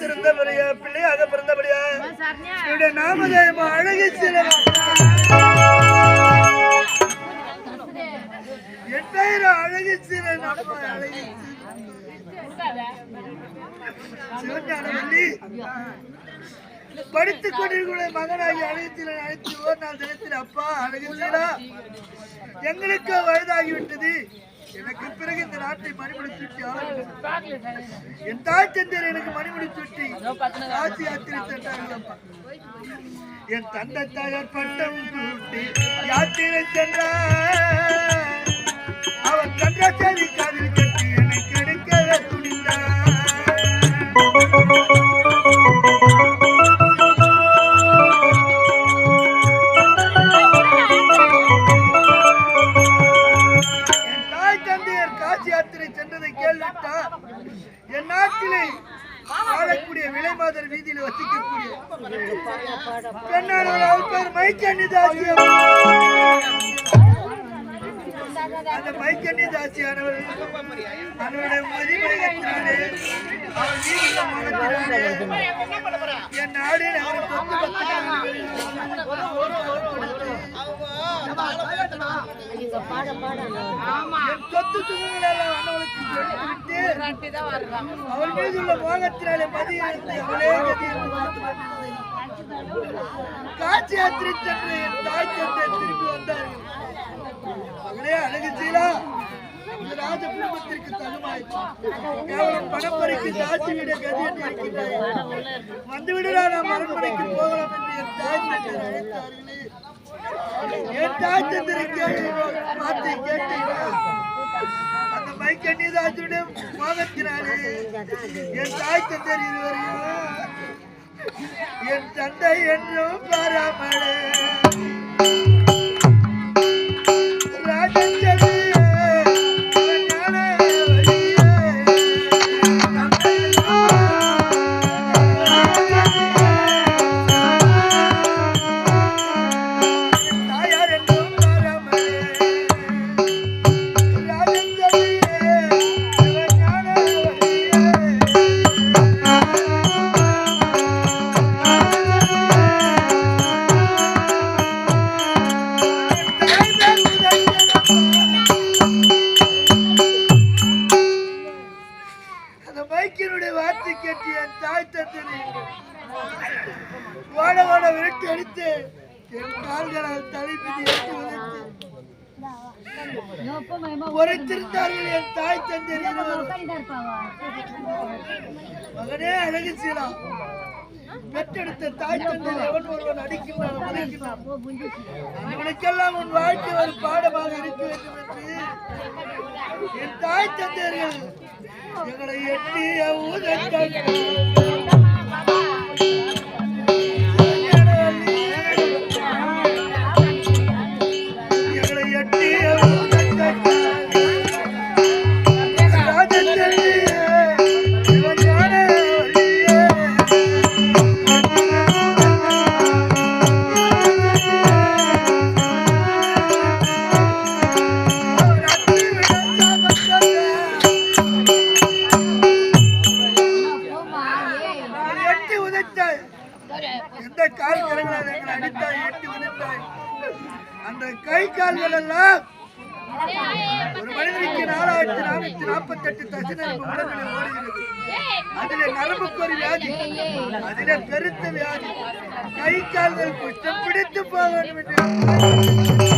திருந்தபடியா பிள்ளையாக பிறந்தபடியா? என்னுடைய நாமதேயமா அழகு எட்டாயிரம் அழகு நம்ம அழகு படித்துக் கொண்டிருக்கிற மகனாகி அழகத்தில் அழைத்து ஓர் நாள் தினத்தில் அப்பா அழகத்தீரா எங்களுக்கு வயதாகிவிட்டது. எனக்கு பிறகு இந்த நாட்டை மணிமுடி சுட்டி. என் தாய் தந்தையர் எனக்கு மணிமுடி சுட்டி காசி யாத்திரை சென்றார்கள் அப்பா என் தந்தை தாயார் பட்டம் சூட்டி யாத்திரை சென்றார். வாழக்கூடிய வீதியில் வசிக்கக்கூடிய பெண்ணாளர் அவர் பேர் மைக்கண்ணி தாசியம் அந்த மைக்கண்ணி தாசியானவர் அவருடைய மதிமயத்தினாலே அவர் வீதியில் என் நாடு அவர் சொத்து பத்து பாட பாட கொடுத்துவிட்டு அவள் மீது உள்ள மோகத்தினாலே அவளே காட்சி யாத்திரை சென்று என் தாய் தந்தை திரும்பி வந்தார்கள் மகளே அழகு இந்த ராஜ குடும்பத்திற்கு தகுமாய் கேவலம் பணப்பறிக்கு கதி என்று இருக்கின்றாய் வந்து நாம் அரண்மனைக்கு போகலாம் என்று என் தாய் தந்தை அழைத்தார்களே என் தாய் வார்த்தை அந்த மைக்கண்ணிதாசுடைய மோகத்தினாலே என் தாய் தந்தர் இருவரையும் என் தந்தை என்றும் பாராமலே அந்த வார்த்தை கேட்டு என் தாய் தந்தனை ஓட ஓட விரட்டி அடித்து என் கால்களால் தலை எடுத்து உதைத்து உரைத்திருந்தார்கள் என் தாய் தந்தை மகனே அழகு சீலா. பெற்றெடுத்த தாய் தந்தை எவன் ஒருவன் அடிக்கின்றான் உதைக்கின்றான்? அவனுக்கெல்லாம் உன் வாழ்க்கை ஒரு பாடமாக இருக்க வேண்டும் என்று என் தாய் தந்தையர்கள் எங்களை எட்டிய ஊதங்கள் எந்த கால் கரங்களால் எங்களை அடித்தாய் எட்டி உதைத்தாய் அந்த கை கால்கள் எல்லாம் ஒரு மனிதனுக்கு நாலாயிரத்தி நானூத்தி நாற்பத்தி எட்டு தசனரிப்பு உடல்களில் ஓடுகிறது. அதிலே நரம்புக்கு ஒரு வியாதி அதிலே பெருத்த வியாதி. கை கால்கள் குஷ்டம் பிடித்து போக வேண்டும் என்று